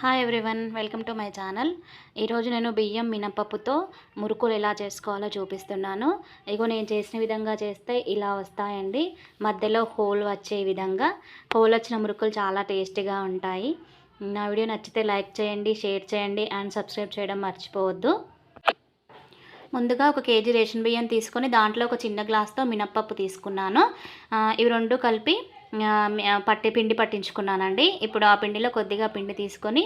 Hi everyone welcome to my channel ఈరోజు నేను బియ్యం మినపప్పుతో మురుకులు ఎలా చేసుకోవాలో చూపిస్తున్నాను. ఇగో నేను చేసిన విధంగా చేస్తే ఇలా వస్తాయండి. మధ్యలో హోల్ వచ్చే విధంగా. హోల్ వచ్చిన మురుకులు చాలా టేస్టీగా ఉంటాయి. నా వీడియో నచ్చితే లైక్ చేయండి షేర్ చేయండి అండ్ సబ్స్క్రైబ్ చేయడం మర్చిపోవద్దు. ముందుగా ఒక కేజీ రేషన్ బియ్యం తీసుకొని దాంట్లో ఒక చిన్న గ్లాస్తో మినప్పప్పు తీసుకున్నాను. ఇవి రెండు కలిపి పట్టి పిండి పట్టించుకున్నానండి. ఇప్పుడు ఆ పిండిలో కొద్దిగా పిండి తీసుకొని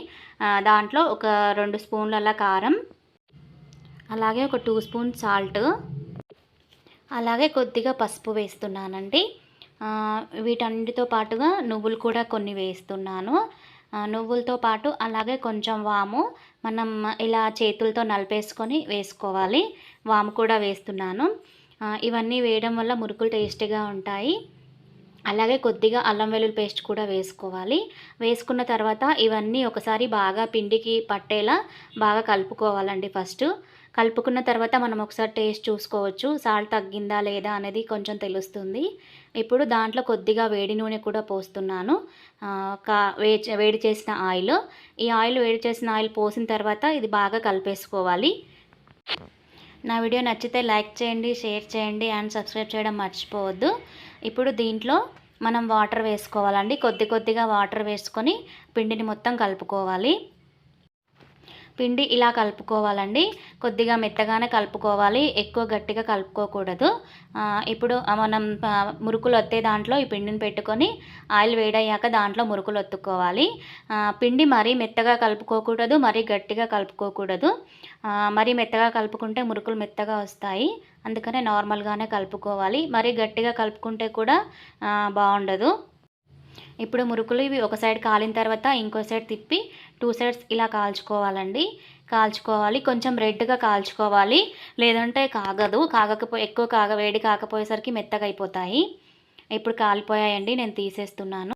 దాంట్లో ఒక రెండు స్పూన్ల కారం అలాగే ఒక టూ స్పూన్ సాల్ట్ అలాగే కొద్దిగా పసుపు వేస్తున్నానండి. వీటన్నిటితో పాటుగా నువ్వులు కూడా కొన్ని వేస్తున్నాను. నువ్వులతో పాటు అలాగే కొంచెం వాము మనం ఇలా చేతులతో నలిపేసుకొని వేసుకోవాలి. వాము కూడా వేస్తున్నాను. ఇవన్నీ వేయడం వల్ల మురుకులు టేస్టీగా ఉంటాయి. అలాగే కొద్దిగా అల్లం వెల్లుల్లి పేస్ట్ కూడా వేసుకోవాలి. వేసుకున్న తర్వాత ఇవన్నీ ఒకసారి బాగా పిండికి పట్టేలా బాగా కలుపుకోవాలండి ఫస్ట్. కలుపుకున్న తర్వాత మనం ఒకసారి టేస్ట్ చూసుకోవచ్చు. సాల్ట్ తగ్గిందా లేదా అనేది కొంచెం తెలుస్తుంది. ఇప్పుడు దాంట్లో కొద్దిగా వేడి నూనె కూడా పోస్తున్నాను. కా వేడి చేసిన ఆయిల్. ఈ ఆయిల్ వేడి చేసిన ఆయిల్ పోసిన తర్వాత ఇది బాగా కలిపేసుకోవాలి. నా వీడియో నచ్చితే లైక్ చేయండి షేర్ చేయండి అండ్ సబ్స్క్రైబ్ చేయడం మర్చిపోవద్దు. ఇప్పుడు దీంట్లో మనం వాటర్ వేసుకోవాలండి. కొద్ది కొద్దిగా వాటర్ వేసుకొని పిండిని మొత్తం కలుపుకోవాలి. పిండి ఇలా కలుపుకోవాలండి. కొద్దిగా మెత్తగానే కలుపుకోవాలి. ఎక్కువ గట్టిగా కలుపుకోకూడదు. ఇప్పుడు మనం మురుకులు వత్తే దాంట్లో ఈ పిండిని పెట్టుకొని ఆయిల్ వేడయ్యాక దాంట్లో మురుకులు ఒత్తుకోవాలి. పిండి మరీ మెత్తగా కలుపుకోకూడదు మరీ గట్టిగా కలుపుకోకూడదు. మరీ మెత్తగా కలుపుకుంటే మురుకులు మెత్తగా వస్తాయి. అందుకనే నార్మల్గానే కలుపుకోవాలి. మరీ గట్టిగా కలుపుకుంటే కూడా బాగుండదు. ఇప్పుడు మురుకులు ఇవి ఒక సైడ్ కాలిన తర్వాత ఇంకో సైడ్ తిప్పి టూ సైడ్స్ ఇలా కాల్చుకోవాలండి. కాల్చుకోవాలి. కొంచెం రెడ్గా కాల్చుకోవాలి. లేదంటే కాగదు. కాగకపోయి ఎక్కువ కాగ వేడి కాకపోయేసరికి మెత్తగా అయిపోతాయి. ఇప్పుడు కాలిపోయాయండి. నేను తీసేస్తున్నాను.